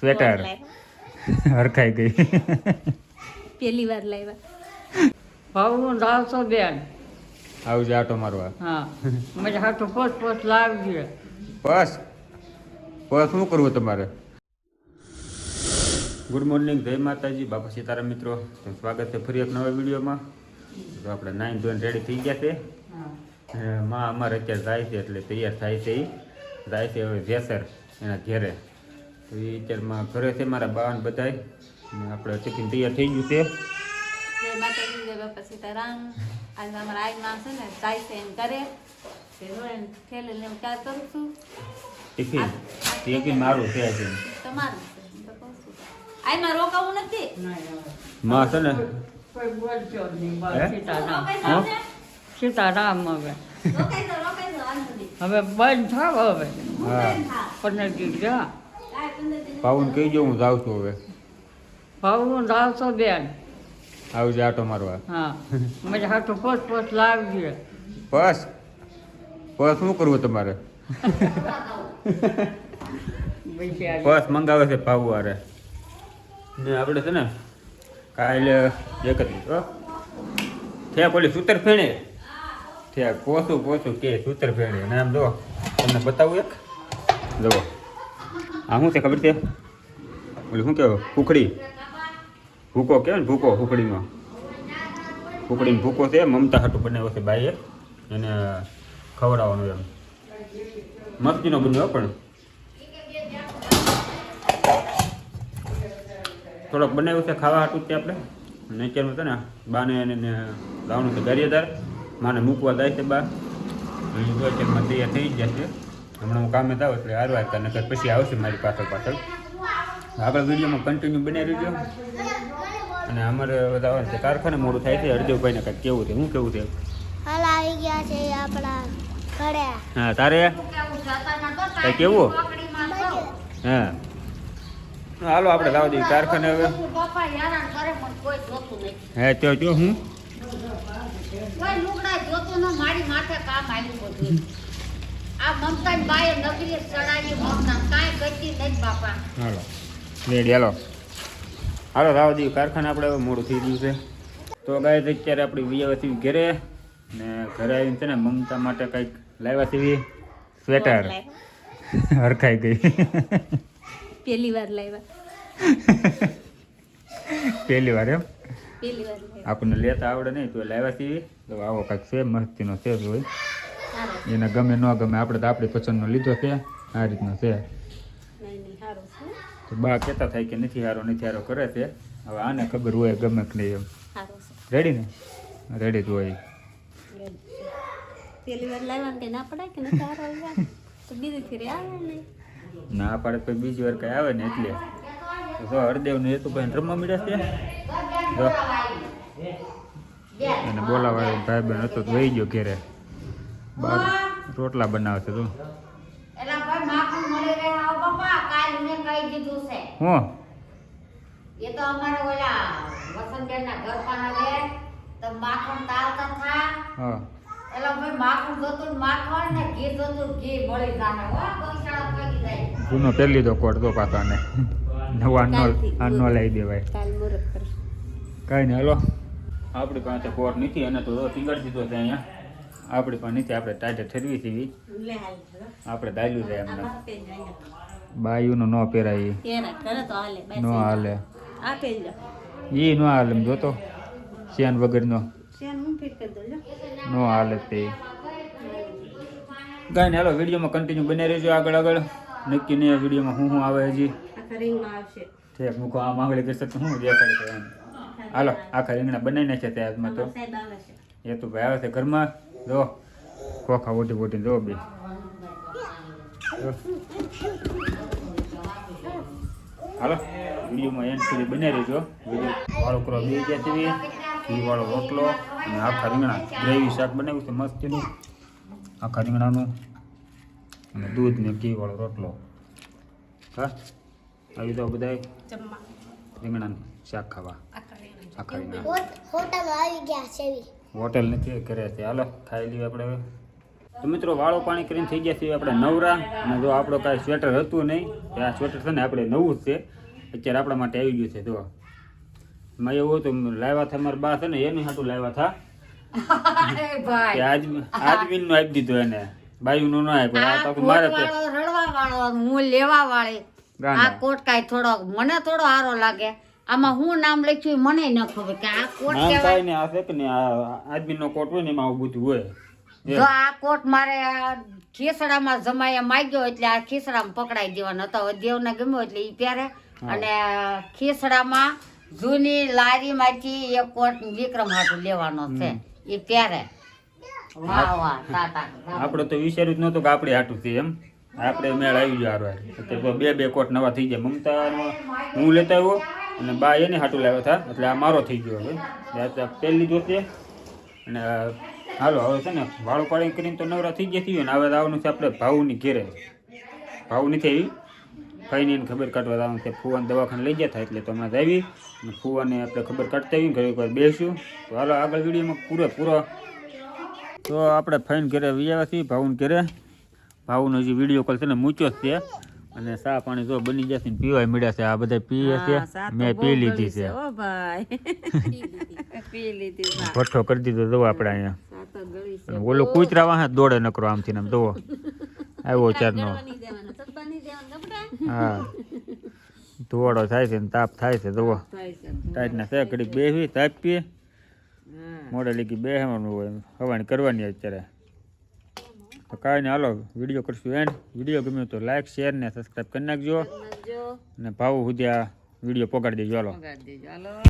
Sweater હરખાઈ ગઈ. પેલી વાર લાવ્યા. ભાવનું લાવશો બેન. આવજે આટો મારવા. હા. મને હાટું પોસ પોસ લાવજે. બસ બસ શું કરવું તમારે? ગુડ મોર્નિંગ જય માતાજી બાપા સીતારામ મિત્રો. તો સ્વાગત છે ફરી એક નવા વિડીયોમાં. તો આપણે નાઈન ધોઈને રેડી થઈ ગયા છે. માં અમારે અત્યારે જાય છે એટલે તૈયાર થાય છે એ જાય છે હવે જેસર એના ઘેરે. તો એ અત્યારમાં ઘરે છે મારા બાવાને બધાય. અને આપણે ટિફિન તૈયાર થઈ ગયું છે. જય માતાજી જય બાપા સીતારામ. આજે અમારા આજમાં છે ને જાય છે એમ કરે થેલી લઈને ચાર કરું છું. ટિફિન ટિફિન મારું છે તમારું છે રોકાવું નથી? માં છે ને? કોઈ બોલશો નહીં બસ સીતારામ. રોકાઈ હા? જાઓ ને? સીતારામ હવે. હવે બંધ થાવ હવે. પંદર દી પાઉન કહી જો હું જાઉં છું હવે. ભાવનું લાવશો બેન. આવજે આટો મારવા. હા. મને હાટો પોત પોત લાવજે બસ બસ શું કરવું તમારે? બિચારી મંગાવે છે ભાવ આરે ને આપણે છે ને કાલે એકત્રીસ હો. થયા પેલી સૂતર ફેણે. થયા પોસું પોસું કે સૂતર ફેણે. અને આમ જો તમને બતાવું એક. જુઓ. આ શું છે ખબર છે? ઓલું શું કહેવાય? ભૂખડી. ભૂકો કહેવાય ને, ભૂકો ભૂખડીમાં. ભૂખડીનો ભૂકો છે, મમતા હાટું બનાવ્યો છે બાઈએ એને ખવડાવવાનું એમ. મસ્તીનો બન્યો પણ. થોડોક બનાવ્યું છે ખાવા હાટું છે આપણે. નેચરનું છે ને, બાને એને લાવવાનું છે ગારિયાદાર માને મૂકવા જાય છે બા. તૈયાર થઈ જ જશે હમણાં હું કામે જાઉં એટલે હારવા હતા નકર પછી આવશે મારી પાછળ પાછળ. આગળ વિડીયોમાં કન્ટિન્યુ બનાવી રહેજો. અને અમારે બધા કારખાને મોડું થાય છે હરદેવભાઈને કાંઈક કેવું છે શું કેવું છે? હાલ આવી ગયા છે આપણા ઘરે. હા તારે? કઈ કેવું? હા. હાલો આપણે લાવી દઈએ કારખાને હવે. હે તો જો હું. કોઈ લુગડા જોતું ન મારી માથે કામ આવ્યું બધું. આ મમતા બાએ નગરી ચડાવી મમતા. કાંઈ કરતી નથી બાપા. હાલો. રેડી હાલો. હાલો રાવદી કારખાના આપણે હવે મોડું થઈ ગયું છે. તો ગાય અત્યારે આપણી વિયાવતી ઘરે ને ઘરે આવીને છે ને મમતા માટે કંઈક લાવ્યા છે સ્વેટર. હરખાઈ ગઈ. પહેલી વાર લાવ્યા. પહેલી વાર એમ? આપણને લેતા આવડે નહીં તો લાવ્યા છીએ તો આવો કાંઈક છે મસ્તીનો છે હોય એને ગમે ન ગમે આપણે તો આપણી પસંદનો લીધો છે. આ રીતનો છે. તો બા કહેતા થાય કે નથી હારો નથી હારો કરે છે. હવે આને ખબર હોય ગમે કે નહીં એમ. રેડી ને? રેડી જ હોય. ના તો પાડે પછી બીજી વાર કઈ આવે ને એટલે. તો જો હરદેવ ને હેતુ ભાઈ રમવા મળ્યા છે. એને અને બોલાવા ભાઈ બહેન હતો તો વહી ગયો ઘેરે. બાર રોટલા બનાવશે તું. એલા ભાઈ માખણ મળી રહે આવ પપ્પા. કાલ મેં કહી દીધું છે. હું. એ તો અમારે ઓલા વસંતબેન ના ઘર પાસે આવે તો માખણ તાલતા થા. હા. એલા ભાઈ માખણ જોતું માખણ ને ઘી જોતું ઘી મળી જાને હો ગોશાળા પગી જાય. ગુનો પેલી લીધો કોટ તો પાછા ને નવા નો. આ નો લઈ દેવાય. કાલ મુહૂર્ત પર કાંઈ નહીં હાલો. આપણી પાસે કોટ નથી એને તો ટીંગાડી દીધો છે અહીંયા. આપણી પણ નથી આપણે ટાઈટે ઠરવી થઈ આપણે દાલ્યું છે એમને બાયુનું ન પહેરાય ન હાલે. ઈ ન હાલે એમ જોતો. શિયાન વગરનો. ન હાલે તે. કાંઈ હાલો વિડીયોમાં કન્ટિન્યુ બને રહેજો આગળ આગળ. નક્કી નહીં વિડીયોમાં શું શું આવે હજી. ઠીક મૂકો આ માંગણી કરશે તો શું દેખાડે છે હાલો આખા રીંગણા બનાવી નાખ્યા ત્યાં હાથમાં તો. છે. એ તો ભાઈ આવે છે ઘરમાં. જો ખોખા વોટી વોટી જો બી. હાલો વિડીયોમાં એન્ડ સુધી બને રહેજો. વીડિયો વાળો કરો બી ગયા છે ઘી વાળો રોટલો અને આખા રીંગણા. ગ્રેવી શાક બનાવ્યું છે મસ્તીનું. આખા રીંગણાનું. અને દૂધ ને ઘી વાળો રોટલો. હા? આવી જાઓ બધા રીંગણાનું શાક ખાવા. આખા રીંગણા. હોટલ આવી ગયા છે. હોટેલ નથી ઘરે છે. હાલો ખાઈ લઈએ આપણે હવે. તો મિત્રો વાળો પાણી કરીને થઈ ગયા છીએ આપણે નવરા. અને જો આપણો કાંઈ સ્વેટર હતું નહીં તો આ સ્વેટર છે ને આપણે નવું જ છે. અત્યારે આપણા માટે આવી ગયું છે જો મેં એવું હતું લાવ્યા હતા મારા બા છે ને એની હાટું લાવ્યા અરે આજ આજમીનનું આપી દીધું એને. બાયુનું ના આપ્યું. મારે રડવા વાળો હું લેવા વાળી. આ કોટ કાંઈ થોડો મને થોડો સારો લાગે. આમાં હું નામ લખ્યું મને ન ખબર કે આ કોટ કહેવાય ને આ છે કે ને આ આજમીન નો કોટ હોય ને એમાં આવું બધું હોય. જો આ કોટ મારે ખેસડામાં જમાયા માગ્યો એટલે આ ખીસડામાં પકડાઈ દેવાનો હતો દેવને ગમ્યો એટલે એ પહેરે. અને ખીસડામાં જૂની લારીમાંથી એક કોટ વિક્રમ હાટું લેવાનો છે. એ પહેરે. વાહ વાહ આપણે તો વિચાર્યું જ નહોતું કે આપણે હાટું છે એમ. આપણે મેળ આવી ગયો હારો બે બે કોટ નવા થઈ જાય મમતા હું લેતા આવ્યો? અને બા એને હાટું લાવ્યા હતા. એટલે આ મારો થઈ ગયો હવે. પહેલી જોશે અને હાલો, હવે છે ને, વાળું પાડી કરીને તો નવરા થઈ ગયા થયું. ને હવે આવવાનું છે આપણે ભાવની ઘેરે. ભાવ નથી આવી. ભાઈને એને ખબર કાઢવા આવવાનું છે. ફુવાને દવાખાને લઈ ગયા હતા એટલે તો હમણાં આવી. અને ફુવાને આપણે ખબર કાઢતા આવીને ઘરે વાર બેસીશું. તો હાલો, આગળ વિડીયોમાં પૂરો પૂરો. તો આપણે ફાઇન ઘેરે વિજાવા છીએ ભાવને ઘેરે. ભાવનો હજી વીડિયો કોલ છે ને મૂચ્યો જ છે. અને સા પાણી જો બની જશે ને પીવાય મળ્યા છે. આ બધા પીએ છે. મેં પી લીધી છે. ઓ ભાઈ. પી લીધી. ભઠ્ઠો કરી દીધો જો આપણે અહીંયા. ઓલો કૂતરા વાહ દોડે નકરો આમથી ને આમ જોવો. આવ્યો ચારનો હા. ધોવાડો થાય છે ને તાપ થાય છે દવો ટાઈટ ના છે. ઘડીક બેસી તાપ પીએ. હા. મોડે લીધી બેસવાનું હોય હવાની કરવાની અત્યારે. તો કાંઈ નહીં હાલો વીડિયો કરશું એન્ડ વીડિયો ગમ્યો તો લાઇક શેર ને સબસ્ક્રાઈબ કરી નાખજો. અને ભાવ સુધી આ વીડિયો પગાડી દેજો. હાલો